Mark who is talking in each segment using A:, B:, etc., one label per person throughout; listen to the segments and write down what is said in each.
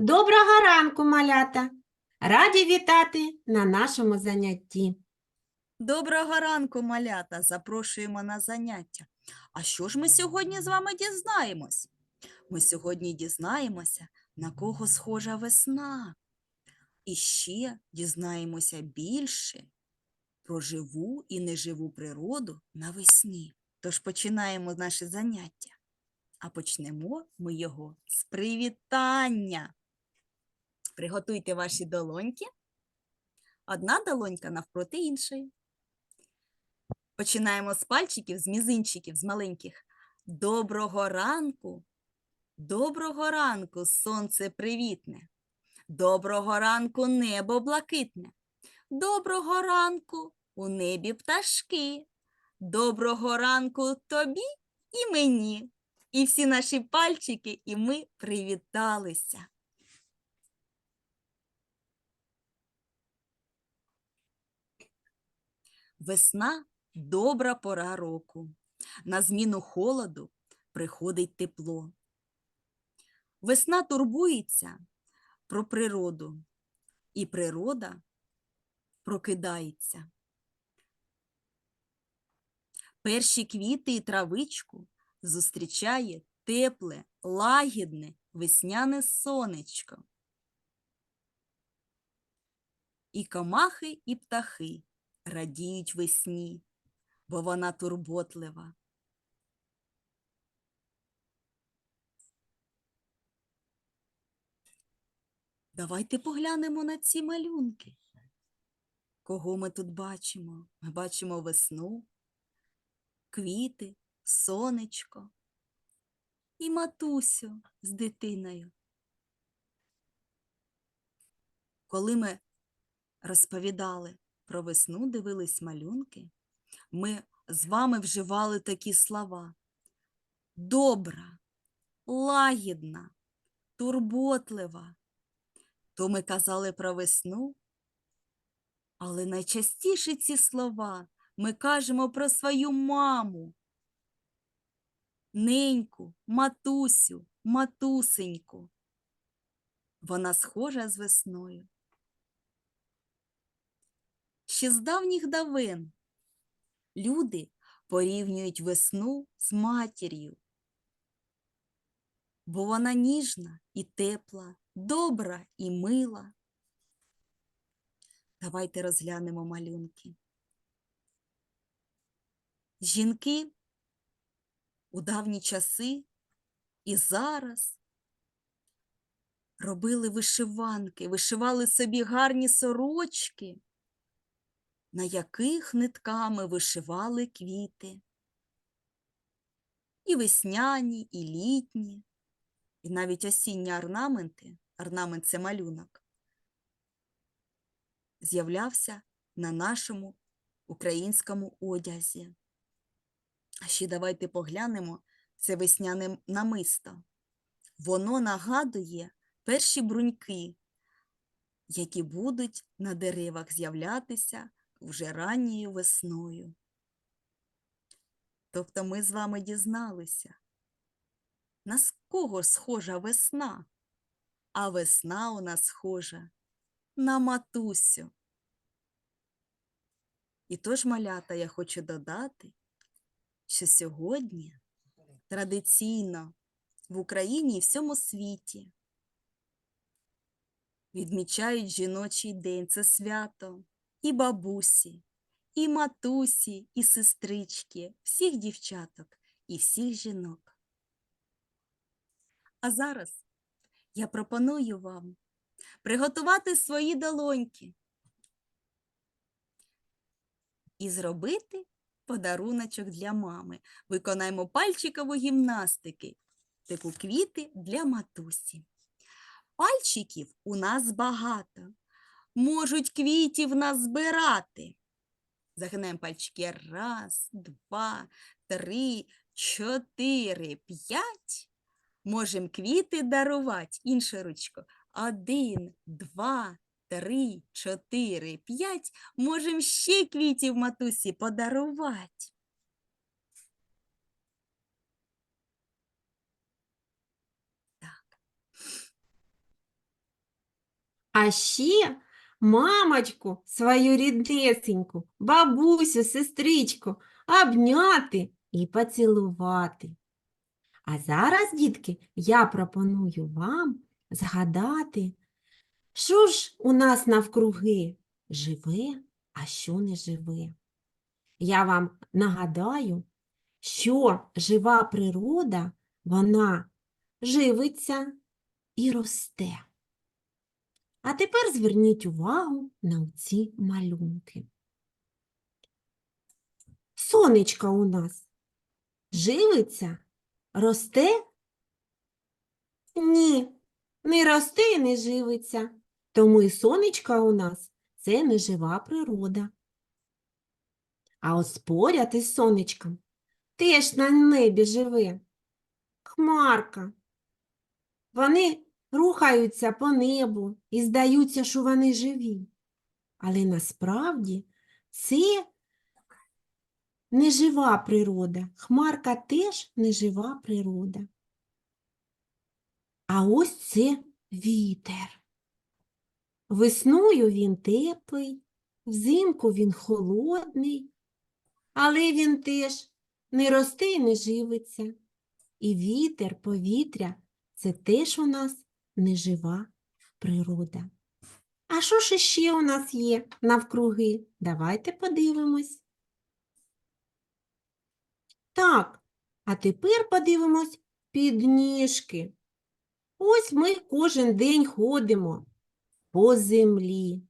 A: Доброго ранку, малята! Раді вітати на нашому занятті.
B: Доброго ранку, малята! Запрошуємо на заняття. А що ж ми сьогодні з вами дізнаємось? Ми сьогодні дізнаємося, на кого схожа весна. І ще дізнаємося більше про живу і неживу природу навесні. Тож починаємо наше заняття. А почнемо ми його з привітання. Приготуйте ваші долоньки. Одна долонька навпроти іншої. Починаємо з пальчиків, з мізинчиків, з маленьких. Доброго ранку. Доброго ранку, сонце привітне. Доброго ранку, небо блакитне. Доброго ранку, у небі пташки. Доброго ранку тобі і мені. І всі наші пальчики, і ми привіталися. Весна добра пора року. На зміну холоду приходить тепло. Весна турбується про природу, і природа прокидається. Перші квіти і травичку зустрічає тепле, лагідне весняне сонечко. І комахи, і птахи радіють весні, бо вона турботлива. Давайте поглянемо на ці малюнки. Кого ми тут бачимо? Ми бачимо весну, квіти, сонечко і матусю з дитиною. Коли ми розповідали про весну, дивились малюнки, ми з вами вживали такі слова: добра, лагідна, турботлива. То ми казали про весну, але найчастіше ці слова ми кажемо про свою маму, неньку, матусю, матусеньку. Вона схожа з весною. Ще з давніх давен люди порівнюють весну з матір'ю, бо вона ніжна і тепла, добра і мила. Давайте розглянемо малюнки. Жінки у давні часи і зараз робили вишиванки, вишивали собі гарні сорочки на яких нитками вишивали квіти. І весняні, і літні, і навіть осінні орнаменти, орнамент це малюнок, з'являвся на нашому українському одязі. А ще давайте поглянемо це весняне намисто. Воно нагадує перші бруньки, які будуть на деревах з'являтися вже ранньою весною. Тобто ми з вами дізналися, на кого схожа весна, а весна у нас схожа на матусю. І тож, малята, я хочу додати, що сьогодні традиційно в Україні і всьому світі відмічають жіночий день, це свято і бабусі, і матусі, і сестрички, всіх дівчаток і всіх жінок. А зараз я пропоную вам приготувати свої долоньки і зробити подаруночок для мами. Виконаємо пальчикову гімнастики, типу квіти для матусі. Пальчиків у нас багато можуть квітів назбирати. Загинаємо пальчики. Раз, два, три, чотири, п'ять. Можемо квіти дарувати. Інша ручка. Один, два, три, чотири, п'ять. Можемо ще квітів матусі подарувати.
A: А ще мамочку, свою ріднесеньку, бабусю, сестричку обняти і поцілувати. А зараз, дітки, я пропоную вам згадати, що ж у нас навкруги живе, а що не живе. Я вам нагадаю, що жива природа, вона живиться і росте. А тепер зверніть увагу на ці малюнки. Сонечко у нас живиться, росте? Ні, не росте і не живиться. Тому і сонечко у нас це не жива природа. А ось поряд із сонечком теж на небі живе хмарка. Вони рухаються по небу і здаються, що вони живі. Але насправді це не жива природа. Хмарка теж не жива природа. А ось це вітер. Весною він теплий, взимку він холодний, але він теж не росте і не живиться. І вітер, повітря це теж у нас нежива природа. А що ж ще у нас є навкруги? Давайте подивимось. Так, а тепер подивимось підніжки. Ось ми кожен день ходимо по землі.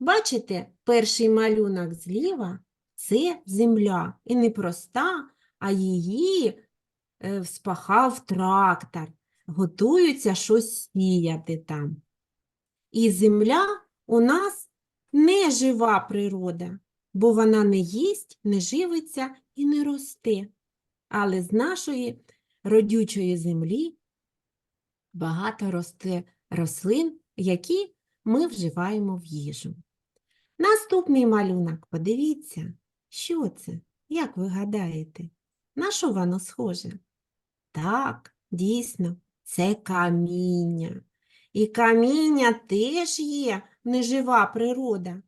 A: Бачите, перший малюнок зліва це земля. І не проста, а її е, вспахав трактор. Готуються щось сіяти там. І земля у нас не жива природа, бо вона не їсть, не живиться і не росте. Але з нашої родючої землі багато росте рослин, які ми вживаємо в їжу. Наступний малюнок, подивіться, що це? Як ви гадаєте? На що воно схоже? Так, дійсно, це каміння. І каміння теж є нежива природа,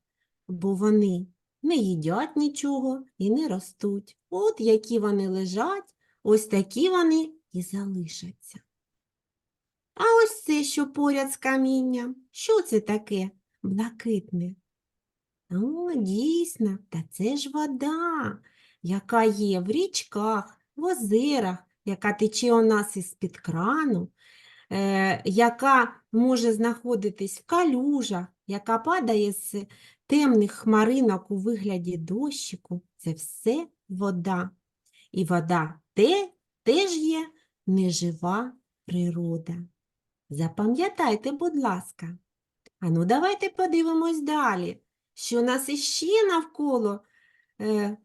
A: бо вони не їдять нічого і не ростуть. От які вони лежать, ось такі вони і залишаться. А ось це, що поряд з камінням, що це таке блакитне? О, дійсно, та це ж вода, яка є в річках, в озерах, яка тече у нас із-під крану, е, яка може знаходитись в калюжах, яка падає з темних хмаринок у вигляді дощику. Це все вода. І вода те, теж є нежива природа. Запам'ятайте, будь ласка. А ну давайте подивимось далі, що нас іще навколо е,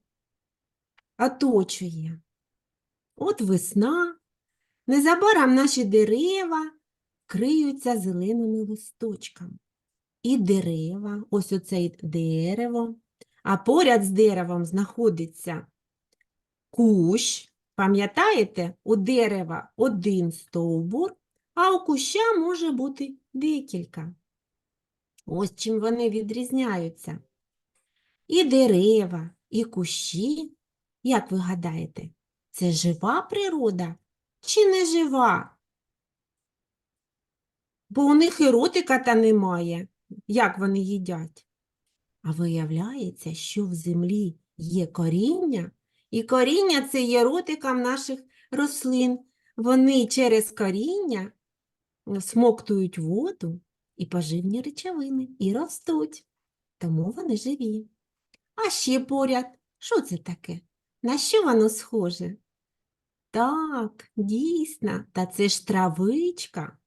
A: оточує. От весна, незабаром наші дерева криються зеленими листочками. І дерева, ось оце дерево, а поряд з деревом знаходиться кущ. Пам'ятаєте, у дерева один стовбур, а у куща може бути декілька. Ось чим вони відрізняються. І дерева, і кущі, як ви гадаєте, це жива природа чи не жива? Бо у них і ротика та немає, як вони їдять. А виявляється, що в землі є коріння, і коріння це є ротиком наших рослин. Вони через коріння смоктують воду і поживні речовини і ростуть. Тому вони живі. А ще поряд, що це таке? На що воно схоже? Так, дійсно, та це ж травичка.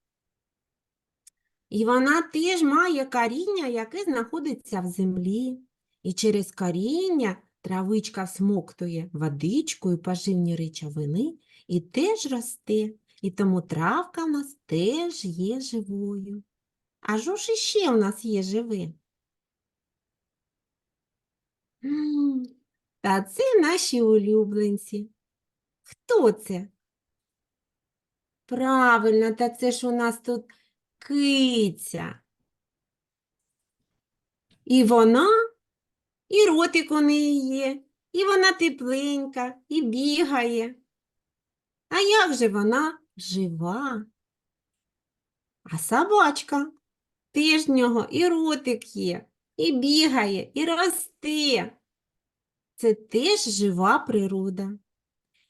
A: І вона теж має коріння, яке знаходиться в землі. І через коріння травичка всмоктує водичку і поживні речовини і теж росте. І тому травка в нас теж є живою. А що ж іще в нас є живе? Та це наші улюбленці. Хто це? Правильно, та це ж у нас тут киця. І вона, і ротик у неї є, і вона тепленька, і бігає. А як же вона жива? А собачка теж в нього і ротик є, і бігає, і росте. Це теж жива природа.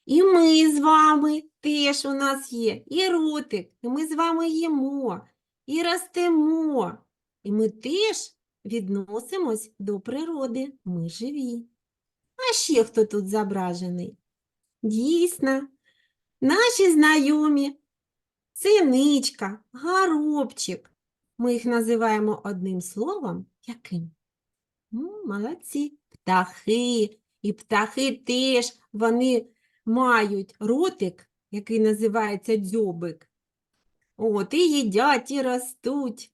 A: І ми з вами теж у нас є, і ротик, і ми з вами їмо, і ростемо. І ми теж відносимось до природи. Ми живі. А ще хто тут зображений? Дійсно, наші знайомі синичка, горобчик. Ми їх називаємо одним словом. Яким? Ну, молодці. Птахи. І птахи теж вони мають ротик, який називається дзьобик. От, і їдять, і ростуть.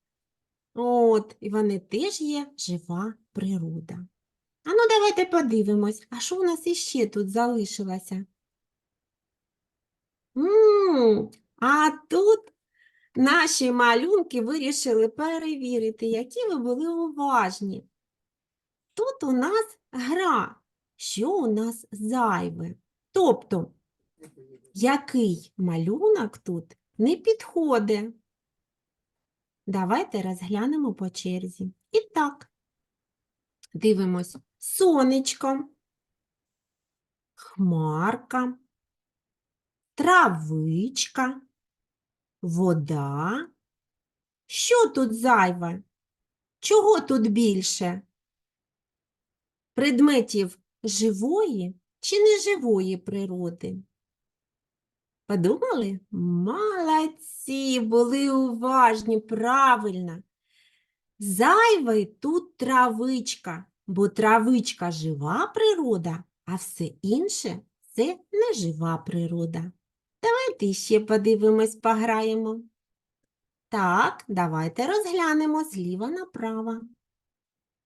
A: От, і вони теж є жива природа. А ну давайте подивимось, а що у нас іще тут залишилося? м а тут наші малюнки вирішили перевірити, які ви були уважні. Тут у нас гра, що у нас зайве. Тобто, який малюнок тут не підходить. Давайте розглянемо по черзі. І так, дивимось сонечко, хмарка, травичка, вода. Що тут зайве? Чого тут більше? Предметів живої чи неживої природи? Подумали? Молодці, були уважні, правильно. Зайвий тут травичка, бо травичка жива природа, а все інше це нежива природа. Давайте ще подивимось, пограємо. Так, давайте розглянемо зліва направо.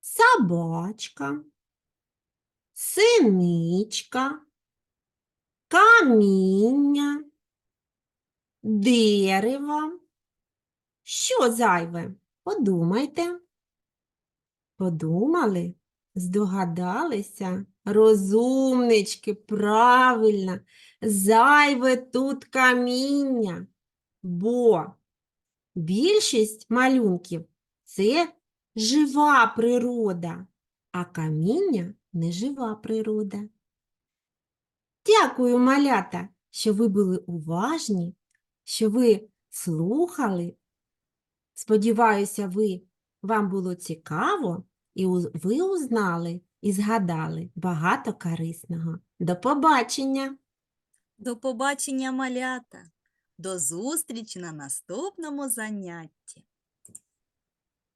A: Собачка, синичка, каміння, дерево. Що зайве? Подумайте. Подумали? Здогадалися? Розумнички, правильно. Зайве тут каміння, бо більшість малюнків це жива природа, а каміння нежива природа. Дякую, малята, що ви були уважні, що ви слухали. Сподіваюся, ви, вам було цікаво, і ви узнали і згадали багато корисного. До побачення!
B: До побачення, малята. До зустрічі на наступному занятті.